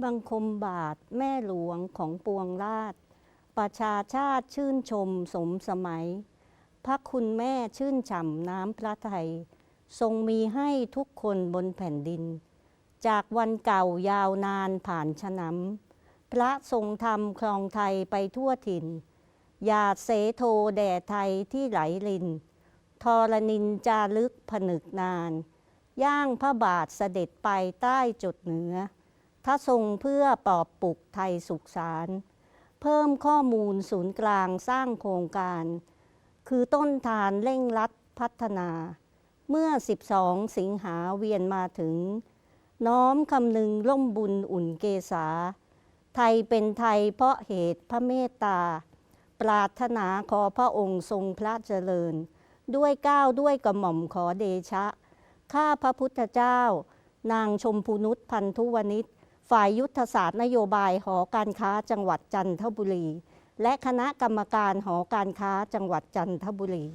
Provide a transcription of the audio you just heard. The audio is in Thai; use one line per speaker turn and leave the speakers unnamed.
บังคมบาทแม่หลวงของปวงราช ประชาชาติชื่นชมสมสมัย พระคุณแม่ชื่นฉ่ำน้ำพระไทยทรงมีให้ทุกคนบนแผ่นดิน จากวันเก่ายาวนานผ่านชน้ำพระทรงธรรมครองไทยไปทั่วถิ่น หยาดเสโทแด่ไทยที่ไหลลินทรนินจารึกผนึกนาน ย่างพระบาทเสด็จไปใต้จุดเหนือ ถ้าทรงเพื่อปอบปลุกไทยสุขสาร เพิ่มข้อมูลศูนย์กลางสร้างโครงการ คือต้นทานเร่งรัดพัฒนา เมื่อ 12 สิงหาเวียนมาถึง น้อมคำนึงร่มบุญอุ่นเกษา ไทยเป็นไทยเพราะเหตุพระเมตตา ปรารถนาขอพระองค์ทรงพระเจริญ ด้วยก้าวด้วยกระหม่อมขอเดชะ ข้าพระพุทธเจ้า นางชมพูนุชพันธุวณิช ฝ่ายยุทธศาสตร์นโยบายหอการค้าจังหวัดจันทบุรี และคณะกรรมการหอการค้าจังหวัดจันทบุรี